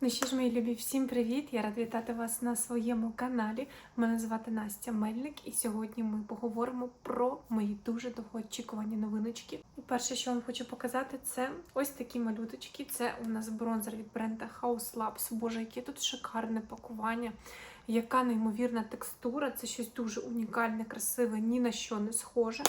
Ну що ж, мої любі, всім привіт! Я рада вітати вас на своєму каналі. Мене звати Настя Мельник, і сьогодні ми поговоримо про мої дуже довгоочікувані новиночки. І перше, що вам хочу показати, це ось такі малюточки. Це у нас бронзер від бренда House Labs. Боже, яке тут шикарне пакування. Яка неймовірна текстура, це щось дуже унікальне, красиве, ні на що не схоже.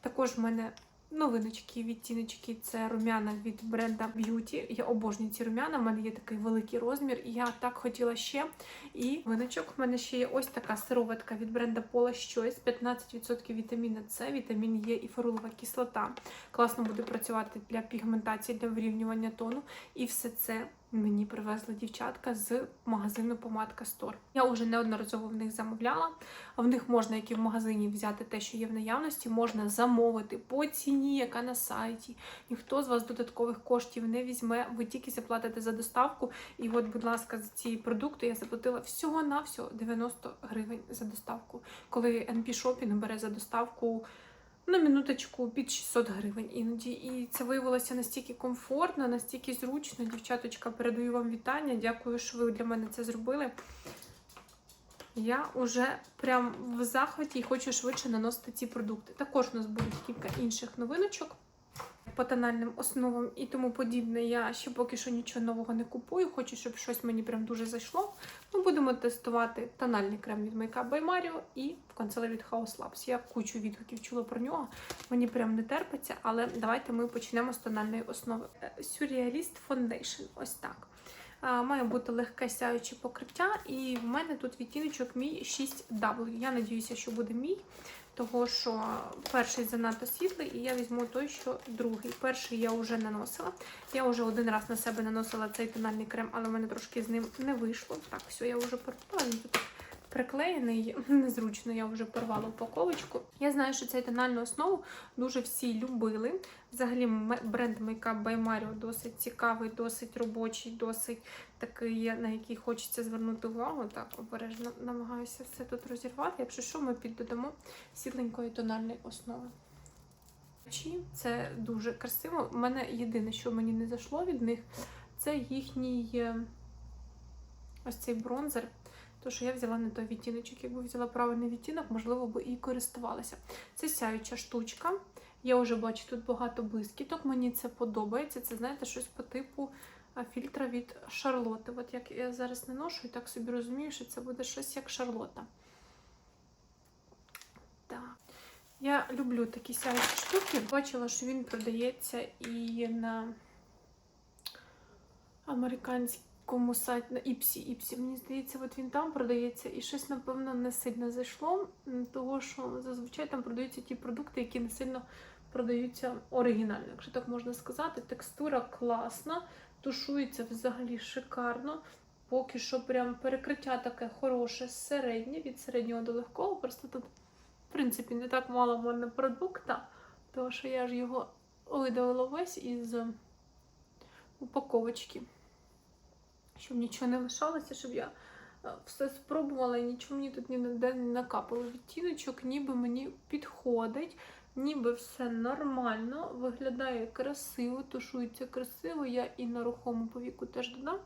Також в мене новиночки, відтіночки це рум'яна від бренда Beauty. Я обожнюю ці рум'яна, в мене є такий великий розмір, і я так хотіла ще. І виночок в мене ще є ось така сироватка від бренда Пола щось. 15% вітаміна С, вітамін Е і ферулова кислота. Класно буде працювати для пігментації, для вирівнювання тону. І все це мені привезла дівчатка з магазину Помадка Store. Я вже неодноразово в них замовляла. А В них можна, як і в магазині, взяти те, що є в наявності, можна замовити по ціні, яка на сайті. Ніхто з вас додаткових коштів не візьме, ви тільки заплатите за доставку. І от, будь ласка, за ці продукти я заплатила всього-навсього 90 гривень за доставку. Коли NP Shopping бере за доставку на минуточку під 600 гривень іноді. І це виявилося настільки комфортно, настільки зручно. Дівчаточка, передаю вам вітання. Дякую, що ви для мене це зробили. Я вже прям в захваті і хочу швидше наносити ці продукти. Також у нас будуть кілька інших новиночок по тональним основам і тому подібне. Я ще поки що нічого нового не купую. Хочу, щоб щось мені прям дуже зайшло. Ми будемо тестувати тональний крем від Makeup by Mario і консилер від House Labs. Я кучу відгуків чула про нього. Мені прям не терпиться, але давайте ми почнемо з тональної основи. Е, Surrealist Foundation. Ось так. Має бути легке сяюче покриття, і в мене тут відтіночок мій 6W. Я надіюся, що буде мій, того що перший занадто світлий, і я візьму той, що другий. Перший я вже наносила. Я вже один раз на себе наносила цей тональний крем, але в мене трошки з ним не вийшло. Так, все, я вже тут приклеєний, незручно, я вже порвала упаковочку. Я знаю, що цей тональну основу дуже всі любили. Взагалі, бренд Makeup Mario досить цікавий, досить робочий, досить такий, є, на який хочеться звернути увагу. Так, обережно намагаюся все тут розірвати. Якщо що, ми піддодамо світленької тональної основи. Це дуже красиво. У мене єдине, що мені не зайшло від них, це їхній е, ось цей бронзер. То, що я взяла не той відтіночок. Якби взяла правильний відтінок, можливо, би і користувалася. Це сяюча штучка. Я вже бачу тут багато блискіток. Мені це подобається. Це, знаєте, щось по типу фільтра від Шарлоти. От як я зараз не ношу, і так собі розумію, що це буде щось як Шарлота. Я люблю такі сяючі штуки. Бачила, що він продається і на американському сайті на Іпсі. Іпсі, мені здається, от він там продається. І щось, напевно, не сильно зайшло, тому що зазвичай там продаються ті продукти, які не сильно продаються оригінально, якщо так можна сказати. Текстура класна, тушується взагалі шикарно. Поки що прям перекриття таке хороше, середнє, від середнього до легкого. Просто тут, в принципі, не так мало в мене продукта, тому що я ж його видавила весь із упаковочки. Щоб нічого не лишалося, щоб я все спробувала і нічого мені тут ніде не накапало. Відтіночок, ніби мені підходить. Ніби все нормально, виглядає красиво, тушується красиво. Я і на рухому повіку теж додам.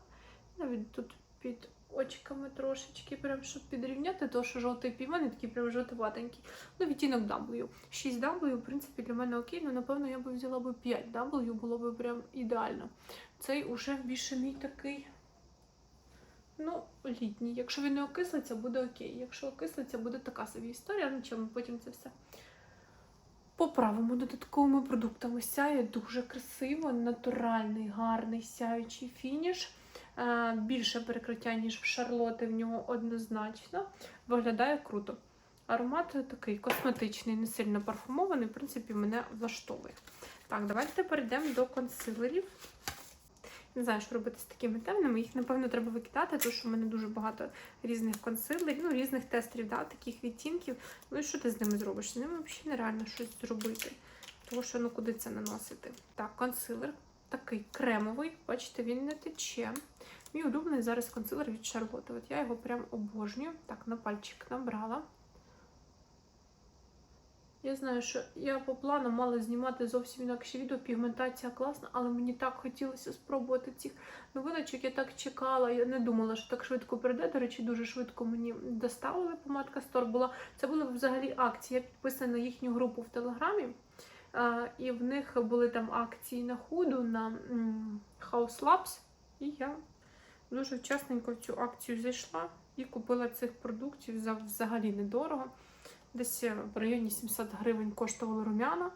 Навіть тут під очками трошечки, прям щоб підрівняти, тому що жовтий півмений такий прям жовтуватенький. Ну, відтінок W. 6W, в принципі, для мене окей, але напевно я б взяла б 5W, було б прям ідеально. Цей уже більше мій такий. Ну, літній. Якщо він не окислиться, буде окей. Якщо окислиться, буде така собі історія, ну чим потім це все поправимо додатковими продуктами. Сяє дуже красиво, натуральний, гарний сяючий фініш. Е, більше перекриття, ніж в Шарлоти, в нього однозначно. Виглядає круто. Аромат такий косметичний, не сильно парфумований, в принципі, мене влаштовує. Так, давайте перейдемо до консилерів. Не знаю, що робити з такими темними. Їх, напевно, треба викидати, тому що в мене дуже багато різних консилерів, ну, різних тестерів, да, таких відтінків. Ну і що ти з ними зробиш? З ними взагалі нереально щось зробити. Тому що ну куди це наносити? Так, консилер такий кремовий, бачите, він не тече. Мій улюблений зараз консилер від Charlotte. От я його прям обожнюю. Так, на пальчик набрала. Я знаю, що я по плану мала знімати зовсім інакше відео, пігментація класна, але мені так хотілося спробувати цих новиночок. Я так чекала, я не думала, що так швидко прийде. До речі, дуже швидко мені доставили. Помадка Стор була. Це були взагалі акції. Я підписана на їхню групу в Телеграмі. І в них були там акції на худу на House Labs. І я дуже вчасненько в цю акцію зайшла і купила цих продуктів за взагалі недорого. Десь е, в районі 700 гривень коштувала румяна,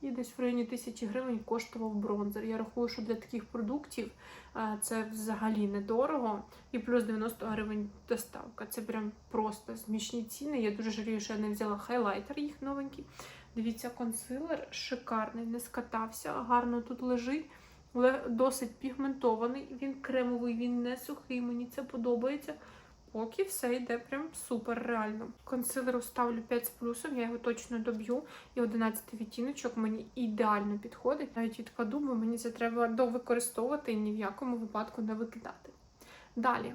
і десь в районі 1000 гривень коштував бронзер. Я рахую, що для таких продуктів е, це взагалі недорого. І плюс 90 гривень доставка. Це прям просто смішні ціни. Я дуже жалію, що я не взяла хайлайтер їх новенький. Дивіться, консилер шикарний, не скатався, гарно тут лежить. Але досить пігментований. Він кремовий, він не сухий. Мені це подобається. Поки все йде прям супер реально. Консилеру ставлю 5 з плюсом, я його точно доб'ю. І 11 відтіночок мені ідеально підходить. Навіть відкладу, бо мені це треба довикористовувати і ні в якому випадку не викидати. Далі,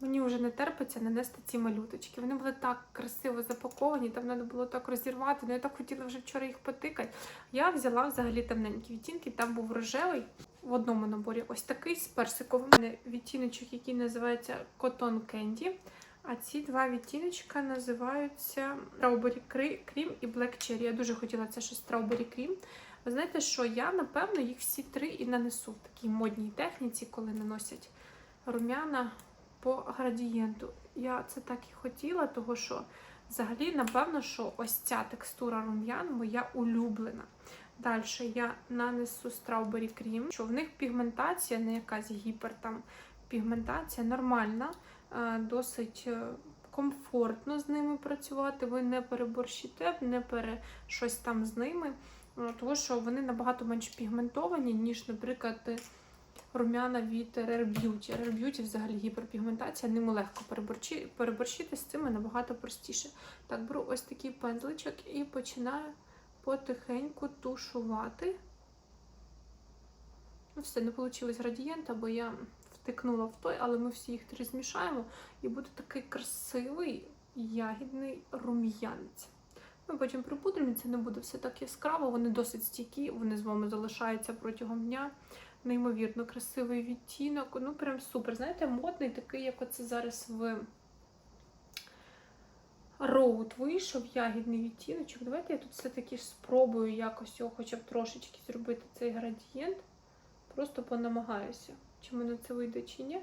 мені вже не терпиться нанести ці малюточки. Вони були так красиво запаковані, там треба було так розірвати. Ну я так хотіла вже вчора їх потикати. Я взяла взагалі темненькі відтінки, там був рожевий в одному наборі ось такий з персиковим. У мене відтіночок, який називається Cotton Candy. А ці два відтіночка називаються Strawberry Cream і Black Cherry. Я дуже хотіла це що Strawberry Cream. Ви знаєте, що я, напевно, їх всі три і нанесу в такій модній техніці, коли наносять рум'яна по градієнту. Я це так і хотіла, тому що взагалі, напевно, що ось ця текстура рум'ян моя улюблена. Далі я нанесу Strawberry Cream, що в них пігментація, не якась гіпер там пігментація нормальна, е, досить е, комфортно з ними працювати. Ви не переборщите, не пере щось там з ними, е, тому що вони набагато менш пігментовані, ніж, наприклад, рум'яна від Rare Beauty. Rare Beauty взагалі гіперпігментація, ними легко переборчи, переборщити, з цими набагато простіше. Так, беру ось такий пензличок і починаю потихеньку тушувати. Ну, все, не вийшло градієнта, бо я втикнула в той, але ми всі їх три змішаємо, і буде такий красивий ягідний рум'янець. Ми потім припудримо, це не буде все так яскраво, вони досить стійкі, вони з вами залишаються протягом дня. Неймовірно, красивий відтінок. Ну, прям супер. Знаєте, модний такий, як оце зараз в Роуд вийшов, ягідний відтіночок. Давайте я тут все-таки спробую якось його хоча б трошечки зробити цей градієнт. Просто понамагаюся, чи мене це вийде, чи ні.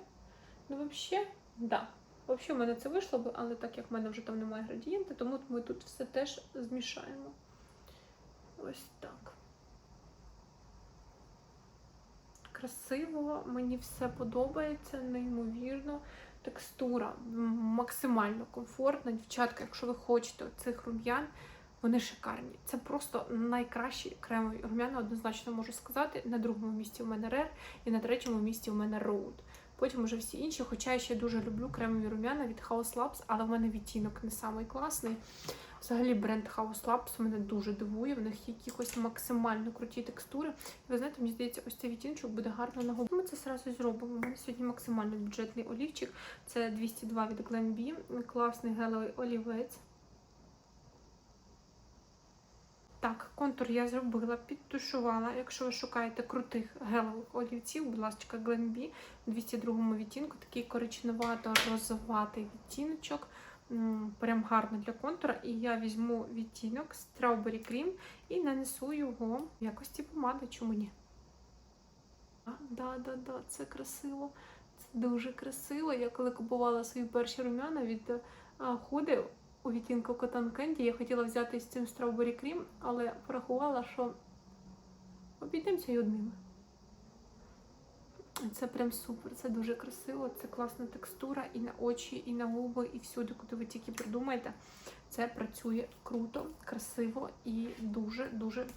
Ну, взагалі, да. Взагалі, в мене це вийшло б, але так як в мене вже там немає градієнта, тому ми тут все теж змішаємо. Ось так. Красиво, мені все подобається, неймовірно. Текстура максимально комфортна. Дівчатка, якщо ви хочете цих рум'ян, вони шикарні. Це просто найкращі кремові рум'яна, однозначно можу сказати. На другому місці у мене Rare і на третьому місці у мене Road. Потім уже всі інші, хоча я ще дуже люблю кремові рум'яна від House Labs, але в мене відтінок не самий класний. Взагалі бренд House Labs мене дуже дивує. В них якихось максимально круті текстури. І ви знаєте, мені здається, ось цей відтіночок буде гарно на губах. Ми це зразу зробимо. У мене сьогодні максимально бюджетний олівчик. Це 202 від Glam B. Класний гелевий олівець. Так, контур я зробила, підтушувала. Якщо ви шукаєте крутих гелевих олівців, будь ласка, Glam B в 202 відтінку, такий коричневато-розоватий відтіночок. Прям гарно для контура. І я візьму відтінок Strawberry Cream і нанесу його в якості помади. Чому ні? Да, да, да, це красиво. Це дуже красиво. Я коли купувала свої перші рум'яна від а, худи у відтінку Cotton Candy, я хотіла взяти з цим Strawberry Cream, але порахувала, що обійдемося й одними. Це прям супер, це дуже красиво, це класна текстура і на очі, і на губи, і всюди, куди ви тільки придумаєте. Це працює круто, красиво і дуже-дуже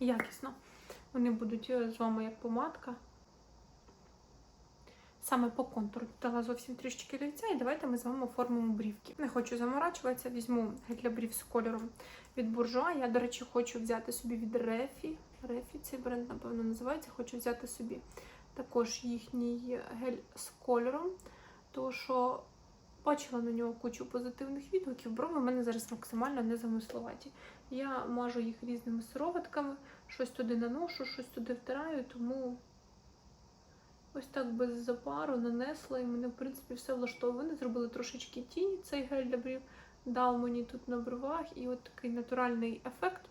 якісно. Вони будуть е, з вами як помадка. Саме по контуру дала зовсім трішечки лиця, і давайте ми з вами оформимо брівки. Не хочу заморачуватися, візьму гель для брів з кольором від буржуа. Я, до речі, хочу взяти собі від Рефі. Рефі цей бренд, напевно, називається. Хочу взяти собі також їхній гель з кольором, тому що Бачила на нього кучу позитивних відгуків. Брови в мене зараз максимально незамисловаті. Я мажу їх різними сироватками, щось туди наношу, щось туди втираю, тому ось так без запару нанесла і мене, в принципі, все влаштовує. Зробили трошечки тіні, цей гель для брів дав мені тут на бровах, і от такий натуральний ефект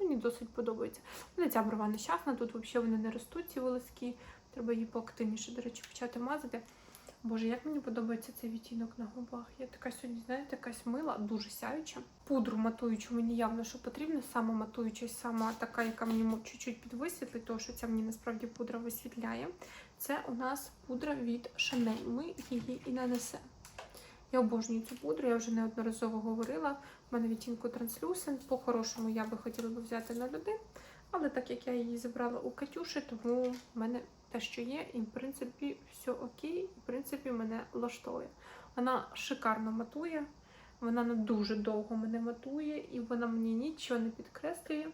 мені досить подобається. Мене ця брова нещасна, тут взагалі вони не ростуть, ці волоски. Треба її поактивніше, до речі, почати мазати. Боже, як мені подобається цей відтінок на губах. Я така сьогодні, знаєте, якась мила, дуже сяюча. Пудру матуючу мені явно, що потрібно. Саме матуюча, саме така, яка мені чуть-чуть підвисвітлить, тому що ця мені насправді пудра висвітляє. Це у нас пудра від Chanel. Ми її і нанесемо. Я обожнюю цю пудру, я вже неодноразово говорила. У мене відтінку Translucent. По-хорошому я би хотіла би взяти на один. Але так як я її забрала у Катюші, тому в мене те, що є, і в принципі все окей, і в принципі мене влаштовує. Вона шикарно матує, вона на дуже довго мене матує, і вона мені нічого не підкреслює.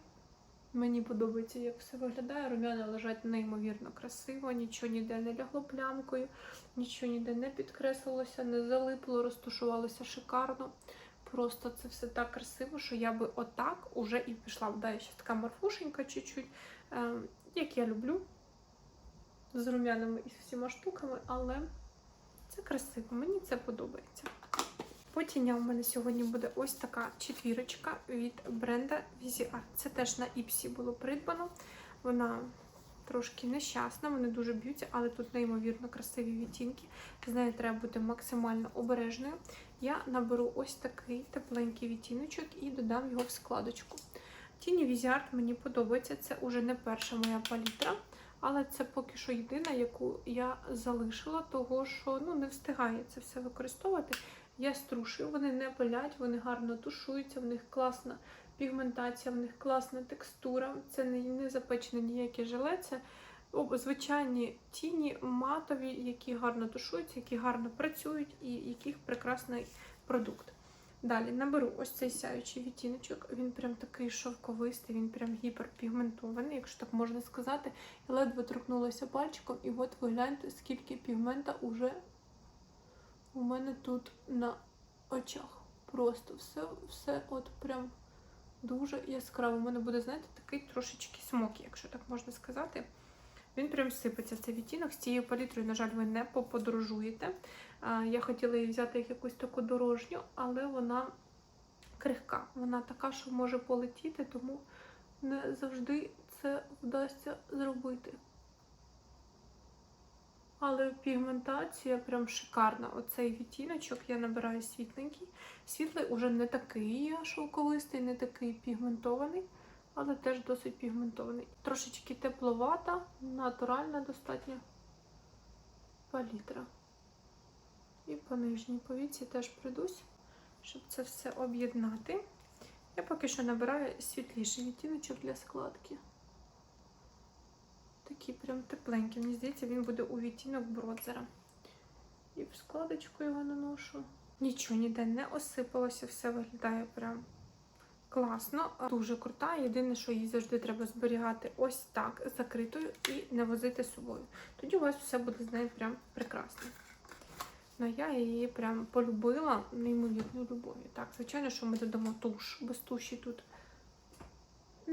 Мені подобається, як все виглядає. Рум'яна лежать неймовірно красиво, нічого ніде не лягло плямкою, нічого ніде не підкреслилося, не залипло, розташувалося шикарно. Просто це все так красиво, що я би отак уже і пішла. Да, я ще така морфушенька чуть-чуть, е, як я люблю, з рум'яними і всіма штуками, але це красиво, мені це подобається. По тіням у мене сьогодні буде ось така четвірочка від бренда Viziart. Це теж на Іпсі було придбано. Вона трошки нещасна, вони дуже б'ються, але тут неймовірно красиві відтінки. З нею треба бути максимально обережною. Я наберу ось такий тепленький відтіночок і додам його в складочку. Тіні Viziart мені подобається, це уже не перша моя палітра, але це поки що єдина, яку я залишила, того що ну, не встигає це все використовувати. Я струшую, вони не пилять, вони гарно тушуються, в них класна пігментація, в них класна текстура. Це не, не запечене ніяке желе, це звичайні тіні матові, які гарно тушуються, які гарно працюють і яких прекрасний продукт. Далі наберу ось цей сяючий відтіночок. Він прям такий шовковистий, він прям гіперпігментований, якщо так можна сказати. Я ледве торкнулася пальчиком, і от ви гляньте, скільки пігмента уже у мене тут на очах. Просто все, все от прям дуже яскраво. У мене буде, знаєте, такий трошечки смок, якщо так можна сказати. Він прям сипеться цей відтінок. З цією палітрою, на жаль, ви не поподорожуєте. Я хотіла її взяти як якусь таку дорожню, але вона крихка. Вона така, що може полетіти, тому не завжди це вдасться зробити. Але пігментація прям шикарна. Оцей відтіночок я набираю світленький. Світлий уже не такий шовковистий, не такий пігментований, але теж досить пігментований. Трошечки тепловата, натуральна достатньо палітра. І по нижній повіці теж прийдусь, щоб це все об'єднати. Я поки що набираю світліший відтіночок для складки. Такий прям тепленький. Мені здається, він буде у відтінок бронзера. І в складочку його наношу. Нічого ніде не осипалося, все виглядає прям класно. Дуже крута. Єдине, що її завжди треба зберігати ось так, закритою і не возити з собою. Тоді у вас все буде з нею прям прекрасно. Ну, я її прям полюбила неймовірною любов'ю. Так, звичайно, що ми додамо туш, без туші тут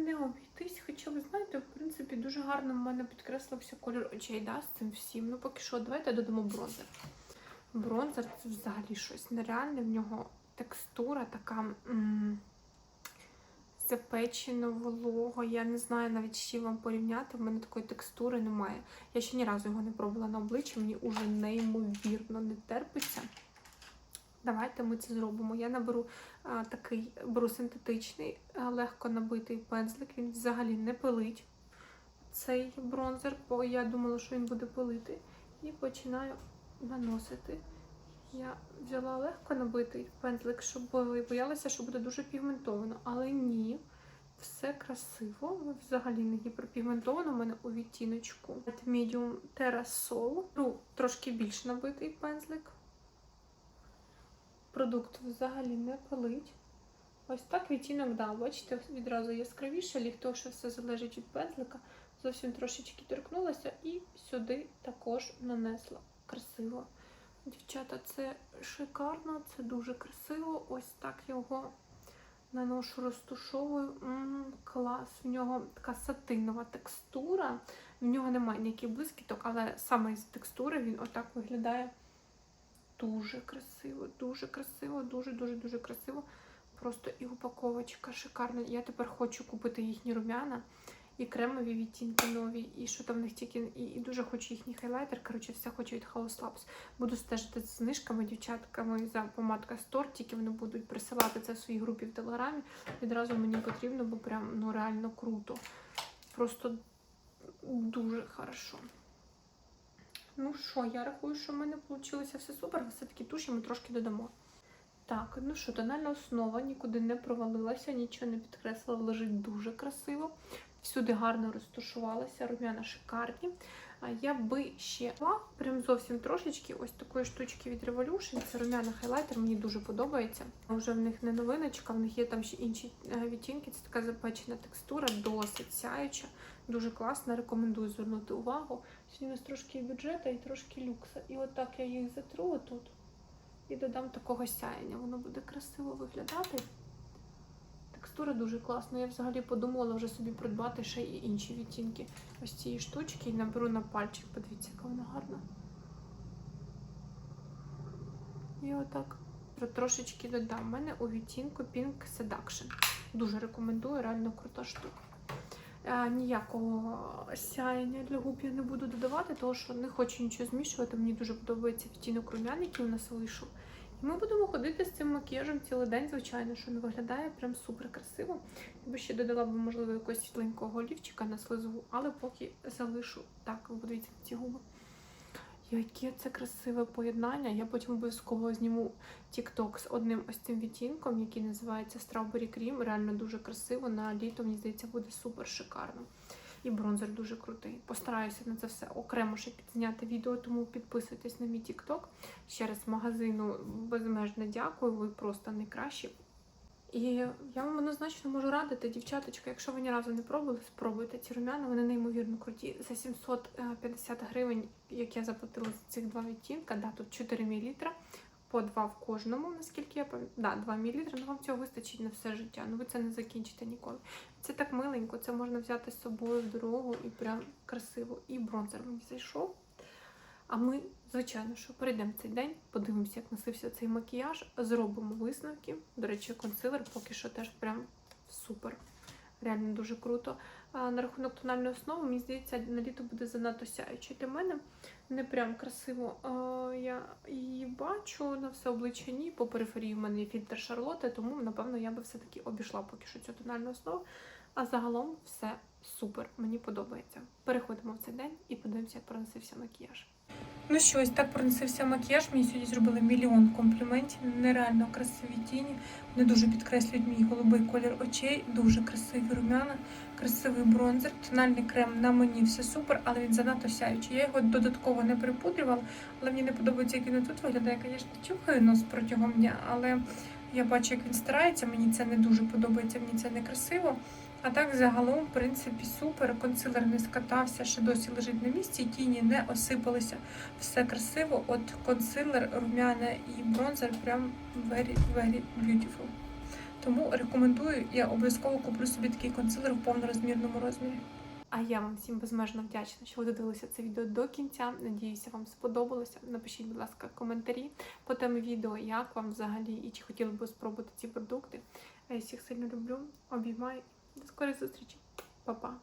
не обійтись. Хоча, ви знаєте, в принципі, дуже гарно в мене підкреслився колір очей, да, з цим всім. Ну, поки що, давайте додамо бронзер. Бронзер це взагалі щось нереальне. В нього текстура така запечена, волого. Я не знаю навіть з чим вам порівняти. В мене такої текстури немає. Я ще ні разу його не пробувала на обличчі, мені уже неймовірно не терпиться. Давайте ми це зробимо. Я наберу а, такий беру синтетичний, а, легко набитий пензлик. Він взагалі не пилить цей бронзер, бо я думала, що він буде пилити. І починаю наносити. Я взяла легко набитий пензлик, щоб боялася, що буде дуже пігментовано. Але ні, все красиво, взагалі не гіперпігментовано. У мене у відтіночку Medium Terrasol. Ну, трошки більш набитий пензлик. Продукт взагалі не пилить. Ось так відтінок, да, бачите, відразу яскравіше, ліг того, що все залежить від пензлика. Зовсім трошечки торкнулася і сюди також нанесла красиво. Дівчата, це шикарно, це дуже красиво. Ось так його наношу, розтушовую. М, клас. В нього така сатинова текстура. В нього немає ніяких блискіток, але саме з текстури він отак виглядає дуже красиво, дуже красиво, дуже-дуже дуже красиво. Просто і упаковочка шикарна. Я тепер хочу купити їхні рум'яна. І кремові відтінки нові, і що там в них тільки, і, і дуже хочу їхній хайлайтер. Коротше, все хочу від House Labs. Буду стежити з знижками, дівчатками за помадка Store, тільки вони будуть присилати це в своїй групі в Телеграмі. Відразу мені потрібно, бо прям ну реально круто. Просто дуже хорошо. Ну що, я рахую, що в мене вийшло все супер. Все-таки туші ми трошки додамо. Так, ну що, тональна основа нікуди не провалилася, нічого не підкреслила, лежить дуже красиво. Всюди гарно розташувалася, рум'яна шикарні. Я би ще прям зовсім трошечки ось такої штучки від Revolution. Це рум'яна хайлайтер, мені дуже подобається. Вже в них не новиночка, в них є там ще інші е, відтінки. Це така запечена текстура, досить сяюча, дуже класна. Рекомендую звернути увагу. Сьогодні у нас трошки бюджета і трошки люкса. І отак я їх затру тут і додам такого сяєння. Воно буде красиво виглядати. Текстура дуже класна. Я взагалі подумала вже собі придбати ще і інші відтінки ось цієї штучки і наберу на пальчик. Подивіться, яка вона гарна. І отак трошечки додам. У мене у відтінку Pink Seduction. Дуже рекомендую, реально крута штука. А, ніякого сяєння для губ я не буду додавати, тому що не хочу нічого змішувати. Мені дуже подобається відтінок румян, який у нас вийшов. І ми будемо ходити з цим макіяжем цілий день, звичайно, що він виглядає прям супер красиво. Я би ще додала б, можливо, якогось світленького олівчика на слизу, але поки залишу так, ви подивіться ці губи. Яке це красиве поєднання. Я потім обов'язково зніму TikTok з одним ось цим відтінком, який називається Strawberry Cream. Реально дуже красиво. На літо, мені здається, буде супер шикарно. І бронзер дуже крутий. Постараюся на це все окремо ще підзняти відео, тому підписуйтесь на мій TikTok. Ще раз магазину безмежно дякую, ви просто найкращі. І я вам однозначно можу радити, дівчаточка, якщо ви ні разу не пробували, спробуйте ці рум'яна, вони неймовірно круті. За 750 гривень, як я заплатила за цих два відтінка, да, тут 4 мл, по 2 в кожному, наскільки я пам'ятаю. Да, 2 мл, ну вам цього вистачить на все життя. Ну ви це не закінчите ніколи. Це так миленько, це можна взяти з собою в дорогу і прям красиво. І бронзер мені зайшов. А ми, звичайно, що перейдемо цей день, подивимося, як носився цей макіяж, зробимо висновки. До речі, консилер поки що теж прям супер. Реально дуже круто. На рахунок тональної основи, мені здається, на літо буде занадто сяючий для мене. Не прям красиво а, я її бачу на все обличчя ні. По периферії в мене є фільтр Шарлотти, тому, напевно, я би все-таки обійшла поки що цю тональну основу. А загалом все супер, мені подобається. Переходимо в цей день і подивимося, як проносився макіяж. Ну що, ось так проносився макіяж. Мені сьогодні зробили мільйон компліментів. Нереально красиві тіні. Вони дуже підкреслюють мій голубий колір очей, дуже красиві рум'яна, красивий бронзер. Тональний крем на мені все супер, але він занадто сяючий. Я його додатково не припудрювала, але мені не подобається, як він тут виглядає. Звісно, чухаю нос протягом дня, але я бачу, як він старається. Мені це не дуже подобається, мені це не красиво. А так, загалом, в принципі, супер. Консилер не скатався, ще досі лежить на місці, тіні не осипалися. Все красиво. От консилер, рум'яна і бронзер прям very, very beautiful. Тому рекомендую, я обов'язково куплю собі такий консилер в повнорозмірному розмірі. А я вам всім безмежно вдячна, що ви додивилися це відео до кінця. Надіюся, вам сподобалося. Напишіть, будь ласка, коментарі по темі відео, як вам взагалі і чи хотіли б спробувати ці продукти. Я всіх сильно люблю, обіймаю. До скорих зустрічей. Па-па.